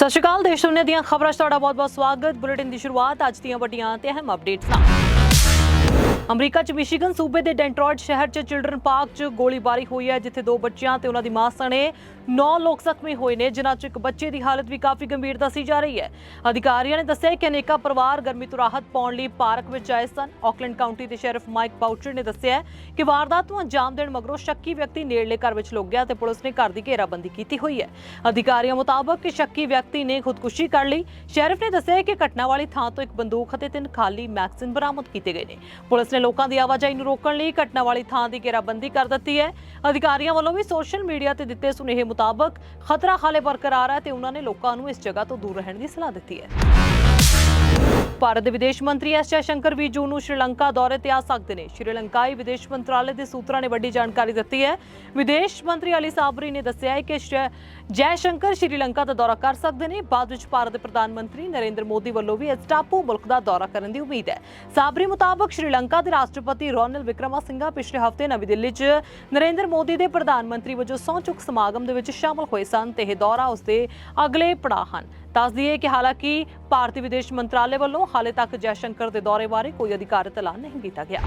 ਸਤਿ ਸ਼੍ਰੀ ਅਕਾਲ, ਦੇਸ਼ ਦੁਨੀਆ ਦੀਆਂ ਖਬਰਾਂ 'ਚ ਤੁਹਾਡਾ ਬਹੁਤ-ਬਹੁਤ ਸਵਾਗਤ। ਬੁਲੇਟਿਨ ਦੀ ਸ਼ੁਰੂਆਤ ਅੱਜ ਦੀਆਂ ਵੱਡੀਆਂ ਤੇ ਅਹਿਮ ਅਪਡੇਟਸ ਨਾਲ। ਅਮਰੀਕਾ 'ਚ ਮਿਸ਼ੀਗਨ ਸੂਬੇ ਦੇ ਡੈਂਟਰੋਇਟ ਸ਼ਹਿਰ 'ਚ ਚਿਲਡਰਨ ਪਾਰਕ 'ਚ ਗੋਲੀਬਾਰੀ ਹੋਈ ਹੈ, ਜਿੱਥੇ ਦੋ ਬੱਚਿਆਂ ਤੇ ਉਹਨਾਂ ਦੀ ਮਾਂ ਸਣੇ 9 ਲੋਕ ਜ਼ਖਮੀ ਹੋਏ ਨੇ, ਜਿਨ੍ਹਾਂ 'ਚ ਇੱਕ ਬੱਚੇ ਦੀ ਹਾਲਤ ਵੀ ਕਾਫੀ ਗੰਭੀਰ ਦੱਸੀ ਜਾ ਰਹੀ ਹੈ। ਅਧਿਕਾਰੀਆਂ ਨੇ ਦੱਸਿਆ ਕਿ ਅਨੇਕਾਂ ਪਰਿਵਾਰ ਗਰਮੀ ਤੋਂ ਰਾਹਤ ਪਾਉਣ ਲਈ ਪਾਰਕ ਵਿੱਚ ਆਏ ਸਨ। ਆਕਲੈਂਡ ਕਾਉਂਟੀ ਦੇ ਸ਼eriff ਮਾਈਕ ਬਾਊਚਰ ਨੇ ਦੱਸਿਆ ਕਿ ਵਾਰਦਾਤ ਨੂੰ ਅੰਜਾਮ ਦੇਣ ਮਗਰੋਂ ਸ਼ੱਕੀ ਵਿਅਕਤੀ ਨੇੜਲੇ ਘਰ ਵਿੱਚ ਲੁਕ ਗਿਆ ਤੇ ਪੁਲਿਸ ਨੇ ਘਰ ਦੀ ਘੇਰਾਬੰਦੀ ਕੀਤੀ ਹੋਈ ਹੈ। ਅਧਿਕਾਰੀਆਂ ਮੁਤਾਬਕ ਸ਼ੱਕੀ ਵਿਅਕਤੀ ਨੇ ਖੁਦਕੁਸ਼ੀ ਕਰ ਲਈ। ਸ਼eriff ਨੇ ਦੱਸਿਆ ਕਿ ਘਟਨਾ ਵਾਲੀ ਥਾਂ ਤੋਂ ਇੱਕ ਬੰਦੂਕ ਅਤੇ ਤਿੰਨ ਖਾਲੀ ਮੈਗਜ਼ੀਨ ਬਰਾਮਦ ਕੀਤੇ ਗਏ ਨੇ। ਪੁਲਿਸ ਨੇ ਲੋਕਾਂ ਦੀ ਆਵਾਜਾਈ ਨੂੰ ਰੋਕਣ ਲਈ ਘਟਨਾ ਵਾਲੀ ਥਾਂ ਦੀ ਘੇਰਾਬੰਦੀ ਕਰ ਦਿੱਤੀ ਹੈ। ਅਧਿਕਾਰੀਆਂ ਵੱਲੋਂ ਵੀ ਸੋਸ਼ਲ ਮੀਡੀਆ ਤੇ ਦਿੱਤੇ ਸੁਨੇਹੇ ਮੁਤਾਬਕ ਖਤਰਾ ਹਾਲੇ ਬਰਕਰਾਰ ਹੈ ਤੇ ਉਹਨਾਂ ਨੇ ਲੋਕਾਂ ਨੂੰ ਇਸ ਜਗ੍ਹਾ ਤੋਂ ਦੂਰ ਰਹਿਣ ਦੀ ਸਲਾਹ ਦਿੱਤੀ ਹੈ। ਭਾਰਤ ਦੇ ਵਿਦੇਸ਼ ਮੰਤਰੀ ਐਸ ਜੈਸ਼ੰਕਰ ਵੀ ਜੂਨ ਨੂੰ ਸ਼੍ਰੀਲੰਕਾ ਦੌਰੇ ਤੇ ਆ ਸਕਦੇ ਨੇ। ਸ਼੍ਰੀਲੰਕਾਈ ਵਿਦੇਸ਼ ਮੰਤਰਾਲੇ ਦੇ ਸੂਤਰਾਂ ਨੇ ਵੱਡੀ ਜਾਣਕਾਰੀ ਦਿੱਤੀ ਹੈ। ਵਿਦੇਸ਼ ਮੰਤਰੀ ਅਲੀ ਸਾਬਰੀ ਨੇ ਦੱਸਿਆ ਹੈ ਕਿ ਸ਼੍ਰੀ- ਜੈਸ਼ੰਕਰ ਸ਼੍ਰੀਲੰਕਾ ਦਾ ਦੌਰਾ ਕਰ ਸਕਦੇ ਨੇ। ਬਾਅਦ ਵਿੱਚ ਭਾਰਤ ਦੇ ਪ੍ਰਧਾਨ ਮੰਤਰੀ ਨਰਿੰਦਰ ਮੋਦੀ ਵੱਲੋਂ ਵੀ ਇਸ ਟਾਪੂ ਮੁਲਕ ਦਾ ਦੌਰਾ ਕਰਨ ਦੀ ਉਮੀਦ ਹੈ। ਸਾਬਰੀ ਮੁਤਾਬਕ ਸ਼੍ਰੀਲੰਕਾ ਦੇ ਰਾਸ਼ਟਰਪਤੀ ਰੋਨਲ ਵਿਕਰਮਾਸਿੰਘਾ ਪਿਛਲੇ ਹਫ਼ਤੇ ਨਵੀਂ ਦਿੱਲੀ 'ਚ ਨਰਿੰਦਰ ਮੋਦੀ ਦੇ ਪ੍ਰਧਾਨ ਮੰਤਰੀ ਵਜੋਂ ਸਹੁੰ ਚੁੱਕ ਸਮਾਗਮ ਦੇ ਵਿੱਚ ਸ਼ਾਮਲ ਹੋਏ ਸਨ ਤੇ ਇਹ ਦੌਰਾ ਉਸਦੇ ਅਗਲੇ ਪੜਾਅ ਹਨ। ਦੱਸ ਦਈਏ ਕਿ ਹਾਲਾਂਕਿ ਭਾਰਤੀ ਵਿਦੇਸ਼ ਮੰਤਰਾਲੇ ਵੱਲੋਂ ਹਾਲੇ ਤੱਕ ਜੈਸ਼ੰਕਰ ਦੇ ਦੌਰੇ ਬਾਰੇ ਕੋਈ ਅਧਿਕਾਰਤ ਐਲਾਨ ਨਹੀਂ ਕੀਤਾ ਗਿਆ।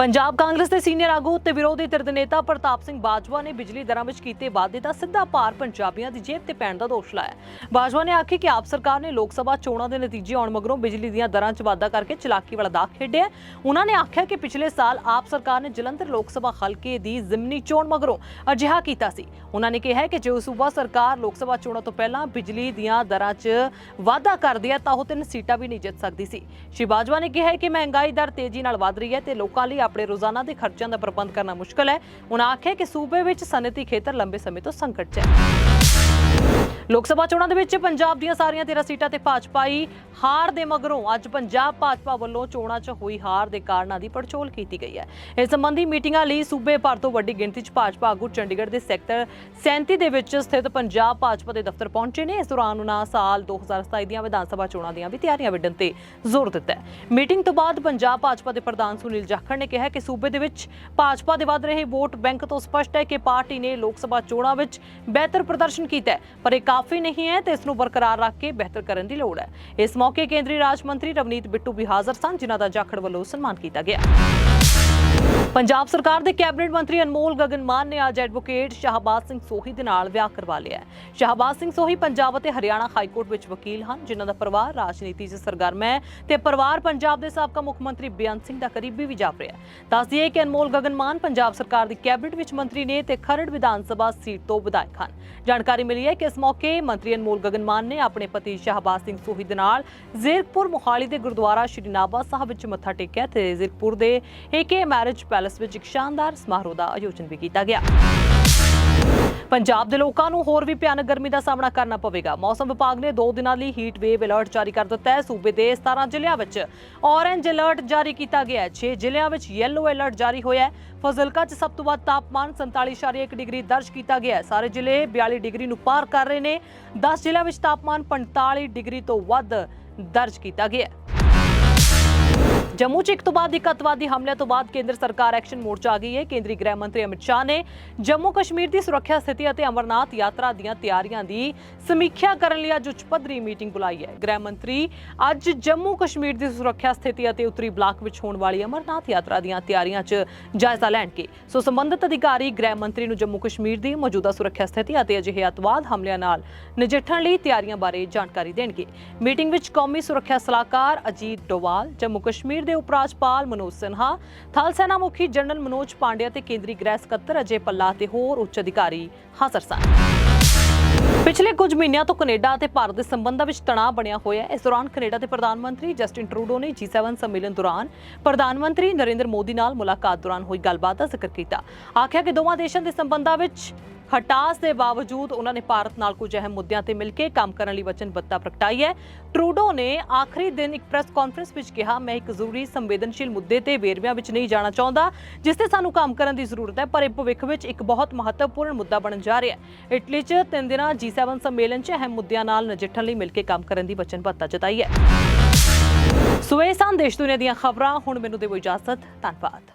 ਪੰਜਾਬ ਕਾਂਗਰਸ ਦੇ ਸੀਨੀਅਰ ਆਗੂ ਤੇ ਵਿਰੋਧੀ ਧਿਰ ਦੇ ਨੇਤਾ ਪ੍ਰਤਾਪ ਸਿੰਘ ਬਾਜਵਾ ਨੇ ਬਿਜਲੀ ਦਰਾਂ ਵਿੱਚ ਕੀਤੇ ਵਾਅਦੇ ਦਾ ਸਿੱਧਾ ਭਾਰ ਪੰਜਾਬੀਆਂ ਦੀ ਜੇਬ ਤੇ ਪੈਣ ਦਾ ਦੋਸ਼ ਲਾਇਆ। ਬਾਜਵਾ ਨੇ ਆਖੀ ਕਿ ਆਪ ਸਰਕਾਰ ਨੇ ਲੋਕ ਸਭਾ ਚੋਣਾਂ ਦੇ ਨਤੀਜੇ ਆਉਣ ਮਗਰੋਂ ਬਿਜਲੀ ਦੀਆਂ ਦਰਾਂ 'ਚ ਵਾਧਾ ਕਰਕੇ ਚਲਾਕੀ ਵਾਲਾ ਦਾਅ ਖੇਡਿਆ ਉਹਨਾਂ ਨੇ ਆਖਿਆ ਕਿ ਪਿਛਲੇ ਸਾਲ ਆਪ ਸਰਕਾਰ ਨੇ ਜਲੰਧਰ ਲੋਕ ਸਭਾ ਹਲਕੇ ਦੀ ਜ਼ਿਮਨੀ ਚੋਣ ਮਗਰੋਂ ਅਜਿਹਾ ਕੀਤਾ ਸੀ। ਉਹਨਾਂ ਨੇ ਕਿਹਾ ਕਿ ਜੇ ਸੂਬਾ ਸਰਕਾਰ ਲੋਕ ਸਭਾ ਚੋਣਾਂ ਤੋਂ ਪਹਿਲਾਂ ਬਿਜਲੀ ਦੀਆਂ ਦਰਾਂ 'ਚ ਵਾਧਾ ਕਰਦੀ ਹੈ ਤਾਂ ਉਹ ਤਿੰਨ ਸੀਟਾਂ ਵੀ ਨਹੀਂ ਜਿੱਤ ਸਕਦੀ ਸੀ। ਸ਼੍ਰੀ ਬਾਜਵਾ ਨੇ ਕਿਹਾ ਕਿ ਮਹਿੰਗਾਈ ਦਰ ਤੇਜ਼ੀ ਨਾਲ ਵਧ ਰਹੀ ਹੈ ਤੇ ਲੋਕਾਂ ਲਈ ਆਪਣੇ ਰੋਜ਼ਾਨਾ ਦੇ ਖਰਚਿਆਂ ਦਾ ਪ੍ਰਬੰਧ ਕਰਨਾ ਮੁਸ਼ਕਲ ਹੈ। ਉਹਨਾਂ ਆਖਿਆ ਕਿ ਸੂਬੇ ਵਿੱਚ ਸਨਅਤੀ ਖੇਤਰ ਲੰਬੇ ਸਮੇਂ ਤੋਂ ਸੰਕਟ 'ਚ ਹੈ। ਲੋਕ ਸਭਾ ਚੋਣਾਂ ਦੇ ਵਿੱਚ ਪੰਜਾਬ ਦੀਆਂ ਸਾਰੀਆਂ 13 ਸੀਟਾਂ ਤੇ ਭਾਜਪਾਈ ਹਾਰ ਦੇ ਮਗਰੋਂ ਅੱਜ ਪੰਜਾਬ ਭਾਜਪਾ ਵੱਲੋਂ ਚੋਣਾਂ 'ਚ ਹੋਈ ਹਾਰ ਦੇ ਕਾਰਨਾਂ ਦੀ ਪੜਚੋਲ ਕੀਤੀ ਗਈ ਹੈ। ਇਸ ਸੰਬੰਧੀ ਮੀਟਿੰਗਾਂ ਲਈ ਸੂਬੇ ਭਰ ਤੋਂ ਵੱਡੀ ਗਿਣਤੀ 'ਚ ਭਾਜਪਾ ਆਗੂ ਚੰਡੀਗੜ੍ਹ ਦੇ ਸੈਕਟਰ 37 ਦੇ ਵਿੱਚ ਸਥਿਤ ਪੰਜਾਬ ਭਾਜਪਾ ਦੇ ਦਫ਼ਤਰ ਪਹੁੰਚੇ ਨੇ। ਇਸ ਦੌਰਾਨ ਉਹਨਾਂ ਸਾਲ 2027 ਦੀਆਂ ਵਿਧਾਨ ਸਭਾ ਚੋਣਾਂ ਦੀਆਂ ਵੀ ਤਿਆਰੀਆਂ ਵਿੱਢਣ ਤੇ ਜ਼ੋਰ ਦਿੱਤਾ ਹੈ। ਮੀਟਿੰਗ ਤੋਂ ਬਾਅਦ ਪੰਜਾਬ ਭਾਜਪਾ ਦੇ ਪ੍ਰਧਾਨ ਸੁਨੀਲ ਜਾਖੜ ਨੇ ਕਿਹਾ ਕਿ ਸੂਬੇ ਦੇ ਵਿੱਚ ਭਾਜਪਾ ਦੇ ਵੱਧ ਰਹੇ ਵੋਟ ਬੈਂਕ ਤੋਂ ਸਪਸ਼ਟ ਹੈ ਕਿ ਪਾਰਟੀ ਨੇ ਲੋਕ ਸਭਾ ਚੋਣਾਂ ਵਿੱਚ ਬਿਹਤਰ ਪ੍ਰਦਰਸ਼ਨ ਕੀਤਾ ਹੈ, ਪਰ ਇਹ ਕਾਫੀ ਨਹੀਂ ਹੈ ਤੇ ਇਸ ਨੂੰ ਬਰਕਰਾਰ ਰੱਖ ਕੇ ਬਿਹਤਰ ਕਰਨ ਦੀ ਲੋੜ ਹੈ। ਇਸ ਮੌਕੇ ਕੇਂਦਰੀ ਰਾਜ ਮੰਤਰੀ ਰਵਨੀਤ ਬਿੱਟੂ ਵੀ ਹਾਜ਼ਰ ਸਨ, ਜਿਨ੍ਹਾਂ ਦਾ ਜਾਖੜ ਵੱਲੋਂ ਸਨਮਾਨ ਕੀਤਾ ਗਿਆ। ਪੰਜਾਬ ਸਰਕਾਰ ਦੇ ਕੈਬਨਿਟ ਮੰਤਰੀ ਅਨਮੋਲ ਗਗਨ ਮਾਨ ਨੇ ਅੱਜ ਐਡਵੋਕੇਟ ਸ਼ਾਹਬਾਜ਼ ਸਿੰਘ ਸੋਹੀ ਦੇ ਨਾਲ ਵਿਆਹ ਕਰਵਾ ਲਿਆ ਸ਼ਾਹਬਾਜ਼ ਸਿੰਘ ਸੋਹੀ ਪੰਜਾਬ ਅਤੇ ਹਰਿਆਣਾ ਹਾਈ ਕੋਰਟ ਵਿੱਚ ਵਕੀਲ ਹਨ, ਜਿਨ੍ਹਾਂ ਦਾ ਪਰਿਵਾਰ ਰਾਜਨੀਤੀ 'ਚ ਸਰਗਰਮ ਹੈ ਤੇ ਪਰਿਵਾਰ ਪੰਜਾਬ ਦੇ ਸਾਬਕਾ ਮੁੱਖ ਮੰਤਰੀ ਬੇਅੰਤ ਸਿੰਘ ਦਾ ਕਰੀਬੀ ਵੀ ਜਾਪ ਰਿਹਾ ਦੱਸ ਦਈਏ ਕਿ ਅਨਮੋਲ ਗਗਨ ਮਾਨ ਪੰਜਾਬ ਸਰਕਾਰ ਦੀ ਕੈਬਨਿਟ ਵਿੱਚ ਮੰਤਰੀ ਨੇ ਤੇ ਖਰੜ ਵਿਧਾਨ ਸਭਾ ਸੀਟ ਤੋਂ ਵਿਧਾਇਕ ਹਨ। ਜਾਣਕਾਰੀ ਮਿਲੀ ਹੈ ਕਿ ਇਸ ਮੌਕੇ ਮੰਤਰੀ ਅਨਮੋਲ ਗਗਨ ਮਾਨ ਨੇ ਆਪਣੇ ਪਤੀ ਸ਼ਾਹਬਾਜ਼ ਸਿੰਘ ਸੋਹੀ ਦੇ ਨਾਲ ਜ਼ੀਰਕਪੁਰ ਮੁਹਾਲੀ ਦੇ ਗੁਰਦੁਆਰਾ ਸ਼੍ਰੀ ਨਾਭਾ ਸਾਹਿਬ ਵਿੱਚ ਮੱਥਾ ਟੇਕਿਆ ਤੇ ਜ਼ੀਰਕਪੁਰ ਦੇ ਏਕੇ ਮੈਰਿਜ ਪੈਲੇਸ ਵਿੱਚ ਇੱਕ ਸ਼ਾਨਦਾਰ ਸਮਾਰੋਹ ਦਾ ਆਯੋਜਨ ਵੀ ਕੀਤਾ ਗਿਆ। ਪੰਜਾਬ ਦੇ ਲੋਕਾਂ ਨੂੰ ਹੋਰ ਵੀ ਭਿਆਨਕ ਗਰਮੀ ਦਾ ਸਾਹਮਣਾ ਕਰਨਾ ਪਵੇਗਾ। ਮੌਸਮ ਵਿਭਾਗ ਨੇ 2 ਦਿਨਾਂ ਲਈ ਹੀਟ ਵੇਵ ਅਲਰਟ ਜਾਰੀ ਕਰ ਦਿੱਤਾ ਹੈ। ਸੂਬੇ ਦੇ 17 ਜ਼ਿਲ੍ਹਿਆਂ ਵਿੱਚ ਔਰੇਂਜ ਅਲਰਟ ਜਾਰੀ ਕੀਤਾ ਗਿਆ ਹੈ। 6 ਜ਼ਿਲ੍ਹਿਆਂ ਵਿੱਚ ਯੈਲੋ ਅਲਰਟ ਜਾਰੀ ਹੋਇਆ ਹੈ। ਫਜ਼ਿਲਕਾ 'ਚ ਸਭ ਤੋਂ ਵੱਧ ਤਾਪਮਾਨ 47.1 ਡਿਗਰੀ ਦਰਜ ਕੀਤਾ ਗਿਆ ਹੈ। ਸਾਰੇ ਜ਼ਿਲ੍ਹੇ 42 ਡਿਗਰੀ ਨੂੰ ਪਾਰ ਕਰ ਰਹੇ ਨੇ। 10 ਜ਼ਿਲ੍ਹਿਆਂ ਵਿੱਚ ਤਾਪਮਾਨ 45 ਡਿਗਰੀ ਤੋਂ ਵੱਧ ਦਰਜ ਕੀਤਾ ਗਿਆ ਹੈ। ਜੰਮੂ 'ਚ ਇੱਕ ਤੋਂ ਬਾਅਦ ਇੱਕ ਅੱਤਵਾਦੀ ਹਮਲੇ ਤੋਂ ਬਾਅਦ ਕੇਂਦਰ ਸਰਕਾਰ ਐਕਸ਼ਨ ਮੋਡ 'ਚ ਆ ਗਈ ਹੈ। ਕੇਂਦਰੀ ਗ੍ਰਹਿ ਮੰਤਰੀ ਅਮਿਤ ਸ਼ਾਹ ਨੇ ਜੰਮੂ ਕਸ਼ਮੀਰ ਦੀ ਸੁਰੱਖਿਆ ਸਥਿਤੀ ਅਤੇ ਅਮਰਨਾਥ ਯਾਤਰਾ ਦੀਆਂ ਤਿਆਰੀਆਂ ਦੀ ਸਮੀਖਿਆ ਕਰਨ ਲਈ ਅੱਜ ਉੱਚ ਪੱਧਰੀ ਮੀਟਿੰਗ ਬੁਲਾਈ ਹੈ। ਗ੍ਰਹਿ ਮੰਤਰੀ ਅੱਜ ਜੰਮੂ ਕਸ਼ਮੀਰ ਦੀ ਸੁਰੱਖਿਆ ਸਥਿਤੀ ਅਤੇ ਉੱਤਰੀ ਬਲਾਕ ਵਿੱਚ ਹੋਣ ਵਾਲੀ ਅਮਰਨਾਥ ਯਾਤਰਾ ਦੀਆਂ ਤਿਆਰੀਆਂ 'ਚ ਜਾਇਜ਼ਾ ਲੈਣਗੇ। ਸੋ ਸੰਬੰਧਿਤ ਅਧਿਕਾਰੀ ਗ੍ਰਹਿ ਮੰਤਰੀ ਨੂੰ ਜੰਮੂ ਕਸ਼ਮੀਰ ਦੀ ਮੌਜੂਦਾ ਸੁਰੱਖਿਆ ਸਥਿਤੀ ਅਤੇ ਅਜਿਹੇ ਅੱਤਵਾਦ ਹਮਲਿਆਂ ਨਾਲ ਨਜਿੱਠਣ ਲਈ ਤਿਆਰੀਆਂ ਬਾਰੇ ਜਾਣਕਾਰੀ ਦੇਣਗੇ। ਮੀਟਿੰਗ ਵਿੱਚ ਕੌਮੀ ਸੁਰੱਖਿਆ ਸਲਾਹਕਾਰ ਅਜੀਤ ਡੋਵਾਲ, ਜੰਮੂ ਕਸ਼ਮੀਰ ਦੇ ਉਪ ਰਾਜਪਾਲ ਮਨੋਜ ਸਿਨਹਾ, ਥਲ ਸੈਨਾ ਮੁਖੀ ਜਨਰਲ ਮਨੋਜ ਪਾਂਡਿਆ ਤੇ ਕੇਂਦਰੀ ਗ੍ਰਹਿ ਸਕੱਤਰ ਅਜੇ ਪੱਲਾ ਤੇ ਹੋਰ ਉੱਚ ਅਧਿਕਾਰੀ ਹਾਜ਼ਰ ਸਨ। ਪਿਛਲੇ ਕੁਝ ਮਹੀਨਿਆਂ ਤੋਂ ਕੈਨੇਡਾ ਅਤੇ ਭਾਰਤ ਦੇ ਸੰਬੰਧਾਂ ਵਿੱਚ ਤਣਾਅ ਬਣਿਆ ਹੋਇਆ ਹੈ। ਇਸ ਦੌਰਾਨ ਕੈਨੇਡਾ ਦੇ ਪ੍ਰਧਾਨ ਮੰਤਰੀ ਜਸਟਿਨ ਟਰੂਡੋ ਨੇ G7 ਸੰਮੇਲਨ ਦੌਰਾਨ ਪ੍ਰਧਾਨ ਮੰਤਰੀ ਨਰਿੰਦਰ ਮੋਦੀ ਨਾਲ ਮੁਲਾਕਾਤ ਦੌਰਾਨ ਹੋਈ ਗੱਲਬਾਤ ਦਾ ਜ਼ਿਕਰ ਕੀਤਾ। ਆਖਿਆ ਕਿ ਦੋਵਾਂ ਦੇਸ਼ਾਂ ਦੇ ਸੰਬੰਧਾਂ ਵਿੱਚ ਖਟਾਸ ਦੇ ਬਾਵਜੂਦ ਉਹਨਾਂ ਨੇ ਭਾਰਤ ਨਾਲ ਕੁਝ ਅਹਿਮ ਮੁੱਦਿਆਂ ਤੇ ਮਿਲ ਕੇ ਕੰਮ ਕਰਨ ਲਈ ਵਚਨਬੱਧਤਾ ਪ੍ਰਗਟਾਈ ਹੈ। ਟਰੂਡੋ ਨੇ ਆਖਰੀ ਦਿਨ ਇੱਕ ਪ੍ਰੈਸ ਕਾਨਫਰੰਸ ਵਿੱਚ ਕਿਹਾ, ਮੈਂ ਇੱਕ ਜ਼ਰੂਰੀ ਸੰਵੇਦਨਸ਼ੀਲ ਮੁੱਦੇ ਤੇ ਵੇਰਵਿਆਂ ਵਿੱਚ ਨਹੀਂ ਜਾਣਾ ਚਾਹੁੰਦਾ, ਜਿਸ ਤੇ ਸਾਨੂੰ ਕੰਮ ਕਰਨ ਦੀ ਜ਼ਰੂਰਤ ਹੈ, ਪਰ ਇਹ ਭਵਿੱਖ ਵਿੱਚ ਇੱਕ ਬਹੁਤ ਮਹੱਤਵਪੂਰਨ ਮੁੱਦਾ ਬਣਨ ਜਾ ਰਿਹਾ ਹੈ। ਇਟਲੀ 'ਚ ਤਿੰਨ ਦਿਨਾਂ G7 ਸੰਮੇਲਨ 'ਚ ਅਹਿਮ ਮੁੱਦਿਆਂ ਨਾਲ ਨਜਿੱਠਣ ਲਈ ਮਿਲ ਕੇ ਕੰਮ ਕਰਨ ਦੀ ਵਚਨਬੱਧਤਾ ਜਤਾਈ ਹੈ। ਸੋ ਇਹ ਸਨ ਦੇਸ਼ ਦੁਨੀਆ ਦੀਆਂ ਖਬਰਾਂ, ਹੁਣ ਮੈਨੂੰ ਦਿਓ ਇਜਾਜ਼ਤ, ਧੰਨਵਾਦ।